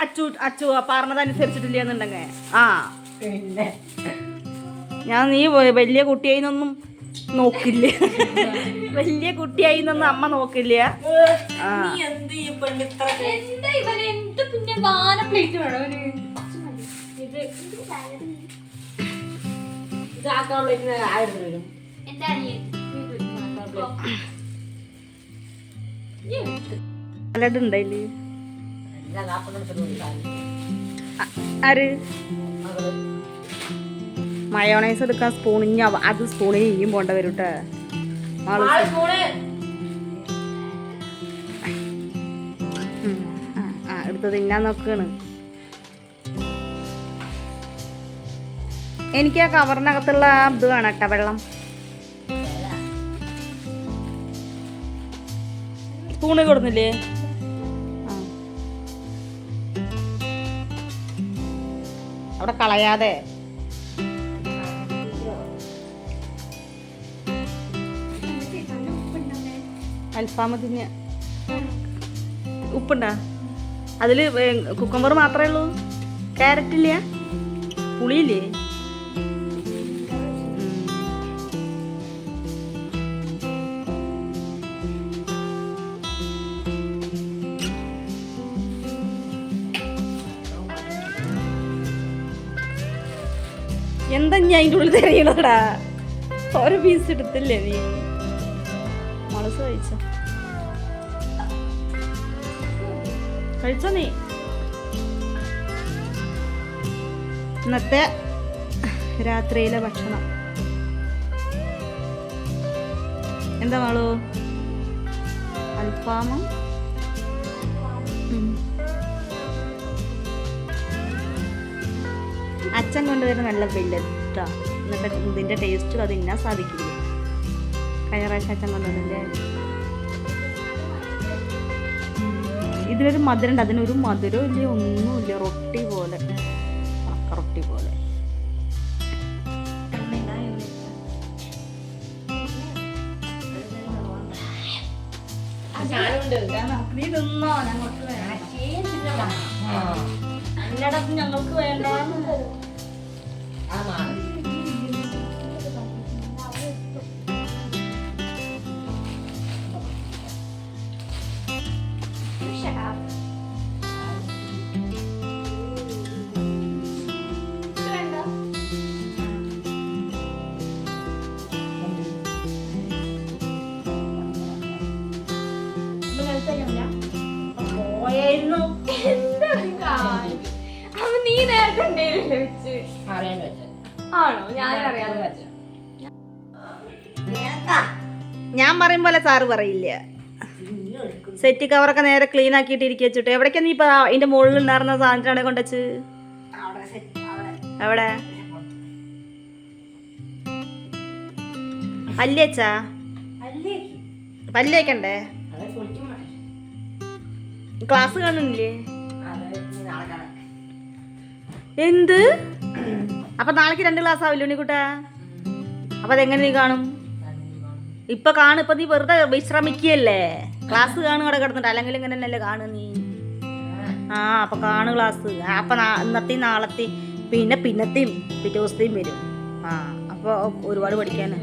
അച്ചു അച്ചു പറഞ്ഞതനുസരിച്ചിട്ടില്ല എന്നുണ്ടെങ്കിൽ. ആ. പിന്നെ. ഞാൻ നീ വലിയ കുട്ടിയായി നിന്നൊന്നും നോക്കില്ല. വലിയ കുട്ടിയായി കുട്ടിയായിന്നൊന്നും അമ്മ നോക്കില്ല. ആ. ആര്? മയോണൈസ് എടുക്കാൻ സ്പൂണിഞ്ഞ അത് സ്പൂണിന് ഇനിയും പോണ്ട വരും കേട്ടോ ആ എടുത്ത് തിന്നാൻ നോക്കാണ്. എനിക്ക് ആ കവറിനകത്തുള്ള ആ ഇത് വേണം കേട്ടോ വെള്ളം. സ്പൂണ് കൊടുന്നില്ലേ? അവിടെ കളയാതെ. അൽഫാമ തിന്ന ഉപ്പുണ്ടാ അതിൽ കുക്കമ്പർ മാത്രമേ ഉള്ളൂ? ക്യാരറ്റ് ഇല്ല? പുളിയില്ലേ? എന്താ ഞാൻ അതിന്റെ ഉള്ളിൽ തിരയണടാ ഓരോ പീസ് എടുത്തില്ലേ നീ? മുളസ് കഴിച്ച കഴിച്ചോ നീ? ഇന്നത്തെ രാത്രിയിലെ ഭക്ഷണം. എന്താ മാളു? അൽഫാമും അച്ഛൻ കൊണ്ടുവരുന്ന നല്ല വെല്ലട്ടാ എന്നിട്ട് ഇതിന്റെ ടേസ്റ്റും അത് ഇന്നാൻ സാധിക്കില്ല. കഴിഞ്ഞ പ്രാവശ്യം അച്ഛൻ കൊണ്ടുവന്നില്ലേ? ഇതിനൊരു മധുരം ഉണ്ട് അതിനൊരു മധുരവും ഇല്ല ഒന്നുമില്ല. റൊട്ടി പോലെ. റൊട്ടി പോലെ. ഞാനുണ്ട് നീ തിന്നോ? ഞങ്ങൾക്ക് വേണ്ട ഞങ്ങൾക്ക് പോയായിരുന്നു എന്താ നീ നേരത്തെ ഉണ്ടേലില്ല വെച്ച് അറിയാൻ ആണോ? ഞാൻ അറിയാതെ ഞാൻ പറയും പോലെ സാറ് പറയില്ല? സെറ്റ് കവറൊക്കെ നേരെ ക്ലീൻ ആക്കിയിട്ട് ഇരിക്കുക വെച്ചിട്ട് എവിടേക്കാ നീ ഇപ്പൊ അതിന്റെ മുകളിൽ ഉണ്ടായിരുന്ന സാധനത്തിനാണ് കൊണ്ടുവച്ച് എവിടെ? അല്ലേച്ചാ പല്ലേക്കണ്ടേ ക്ലാസ് കാണുന്നില്ലേ എന്ത്? അപ്പൊ നാളേക്ക് രണ്ട് ക്ലാസ് ആവില്ല ഉണ്ണിക്കുട്ടാ? അപ്പൊ അതെങ്ങനെ നീ കാണും? ഇപ്പൊ കാണും. ഇപ്പൊ നീ വെറുതെ വിശ്രമിക്കുകയല്ലേ? ക്ലാസ് കാണും അവിടെ കിടന്നിട്ട്. അല്ലെങ്കിൽ ഇങ്ങനെ തന്നെയല്ലേ കാണും നീ? ആ അപ്പൊ കാണു ക്ലാസ്. അപ്പൊ ഇന്നത്തെയും നാളത്തെയും പിന്നെ പിന്നത്തെയും പിറ്റേ ദിവസത്തെയും വരും. ആ അപ്പൊ ഒരുപാട് പഠിക്കാന്.